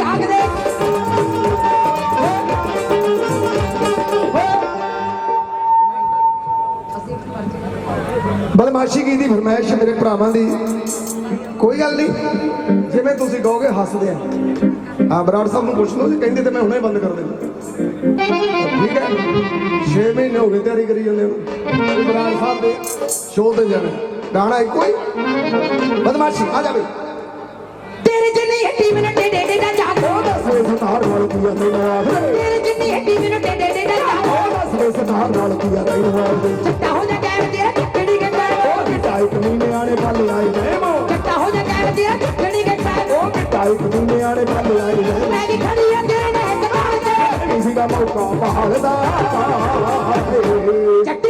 ਜਾਗਦੇ। ਬਦਮਾਸ਼ੀ ਕੀ ਦੀ ਫਰਮਾਇਸ਼ ਮੇਰੇ ਭਰਾਵਾਂ ਦੀ। ਕੋਈ ਗੱਲ ਨਹੀਂ, ਜਿਵੇਂ ਤੁਸੀਂ ਕਹੋਗੇ ਹੱਸਦੇ ਆ। ਹਾਂ, ਬਰਾੜ ਸਾਹਿਬ ਨੂੰ ਪੁੱਛ ਲਓ ਜੀ, ਕਹਿੰਦੇ ਤੇ ਮੈਂ ਹੁਣੇ ਬੰਦ ਕਰ ਦੇਣਾ ਠੀਕ ਹੈ 6 ਮਹੀਨੇ ਹੋ ਗਏ ਤਿਆਰੀ ਕਰੀ ਜਾਂਦੇ ਨੂੰ। ਬਰਾੜ ਸਾਹਿਬ ਦੇ ਸ਼ੋਅ ਤੇ ਜਾਣਾ। ਗਾਣਾ ਇੱਕੋ ਹੀ। ਬਦਮਾਸ਼ੀ, ਆ ਜਾਵੇ ਤੇਰੇ ਜਿੰਨੀ ਹੱਟੀ ਮੈਨੂੰ ਟੇਡੇ ਟੇਡਾ ਜਾਗੋ ਸੇ ਸਤਾਰ ਨਾਲ ਕੀਆ ਤੈਨੂੰ ਆਖਦੇ ਤੇਰੇ ਜਿੰਨੀ ਹੱਟੀ ਮੈਨੂੰ ਟੇਡੇ ਟੇਡਾ ਜਾਗੋ ਸੇ ਸਤਾਰ ਨਾਲ ਕੀਆ ਤੈਨੂੰ ਆਖਦੇ ਚੱਟਾ ਹੋ ਜਾ ਕੈਮ ਤੇਰਾ ਕਿਹੜੀ ਗੱਟਾ ਉਹ ਢਾਈ ਕਮੀਨੇ ਆਣੇ ਪੱਲ ਆਈ ਨੇਮੋ ਚੱਟਾ ਹੋ ਜਾ ਕੈਮ ਤੇਰਾ ਕਿਹੜੀ ਗੱਟਾ ਉਹ ਢਾਈ ਕਮੀਨੇ ਆਣੇ ਪੱਲ ਆਈ ਨੇਮੋ ਮੈਂ ਵੀ ਖੜੀ ਆ ਤੇਰੇ ਨਾਲ ਕਮਾਲ ਤੇ। ਕਿਸੇ ਦਾ ਮੌਕਾ ਭਾਲਦਾ ਚੱਟੀ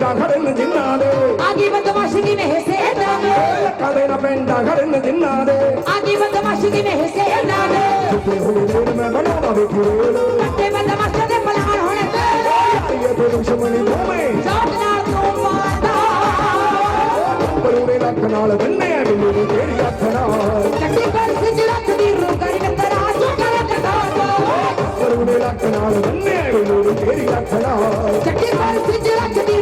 ਲੱਖਾਂ ਦੇ ਨਾ ਪਿੰਡਾਂ ਖੜਨ ਜਿੰਨਾਂ ਦੇ। ਆਗੀ ਬਦਮਾਸ਼ੀ ਦੀ ਮੈਂ ਹਿੱਸੇ ਲੱਖਾਂ ਦੇ ਨਾ ਪਿੰਡਾਂ ਖੜਨ ਜਿੰਨਾਂ ਦੇ। ਆਗੀ ਬਦਮਾਸ਼ੀ ਦੀ ਮੈਂ ਹਿੱਸੇ ਦਾਂਗੇ ਜਿੱਤੇ ਹੋਏ ਰੇਲ ਮੈਂ ਬਣਾਉਣਾ ਵੇਖੀ ਰੇਲ ਕੱਟੇ ਬਦਮਾਸ਼ਾਂ ਦੇ ਪਲਾਨ ਹੋਣੇ ਤੇ। ਇਹ ਤੇ ਦੁਸ਼ਮਣੀ ਦੋਵੇਂ। ਸਾਥ ਨਾਲ ਤੂੰ ਮਾਰਦਾ। ਕਰੂਣੇ ਲੱਕ ਨਾਲ ਬੰਨੇ ਮੈਨੂੰ ਨੀ ਤੇਰੀ ਅੱਖ ਨਾਲ। ਚੱਟੀ ਪਰਸ ਚ ਰੱਖਦੀ ਰੋਗੜੀ ਮੈਂ ਤੇਰਾ ਤੂੰ ਕਰ ਤੇ ਖਾਦਾ ਕਰੂਣੇ ਲੱਕ ਨਾਲ ਬੰਨੇ ਮੈਨੂੰ ਨੀ ਤੇਰੀ ਅੱਖ ਨਾਲ। ਚੱਟੀ ਪਰਸ ਚ ਰੱਖਦੀ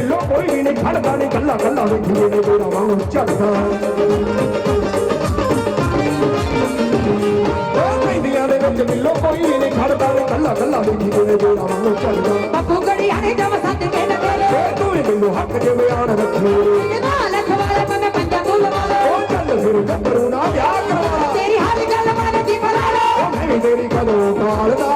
ਦੇ ਵਿੱਚ ਮਿਲੋ ਕੋਈ ਵੀ ਨਹੀਂ ਖੜਦਾ ਨਹੀਂ ਗੱਲਾਂ ਗੱਲਾਂ ਵੇਖੀਏ ਨੇ ਮੇਰਾ ਵਾਂਗ ਦੇ ਵਿੱਚ ਮਿਲੋ ਕੋਈ ਵੀ ਨਹੀਂ ਖੜਦਾ ਨਹੀਂ ਗੱਲਾਂ ਗੱਲਾਂ ਵੇਖੀਏ ਨੇ ਮੇਰਾ ਵਾਂਗ ਚੱਲਦਾ। ਬੱਬੂ ਗੜੀ ਹਰੇ ਜਮ ਸੱਤ ਕੇ ਨਾ ਤੇਰੇ। ਤੂੰ ਹੀ ਮੈਨੂੰ ਹੱਕ ਚ ਬਿਆਨ ਰੱਖੀ। ਇਹ ਨਾਲ ਖਵਾਲੇ ਮੈਂ ਪੰਜਾ ਬੁੱਲ ਵਾਲਾ ਉਹ ਚੱਲ ਫਿਰ ਗੱਭਰੂ ਨਾ ਵਿਆਹ ਕਰਵਾ ਤੇਰੀ ਹਰ ਗੱਲ ਮੰਨਦੀ ਬਲਾਲੋ ਉਹ ਮੈਂ ਵੀ ਤੇਰੀ ਕਦੋਂ ਕਾਲਦਾ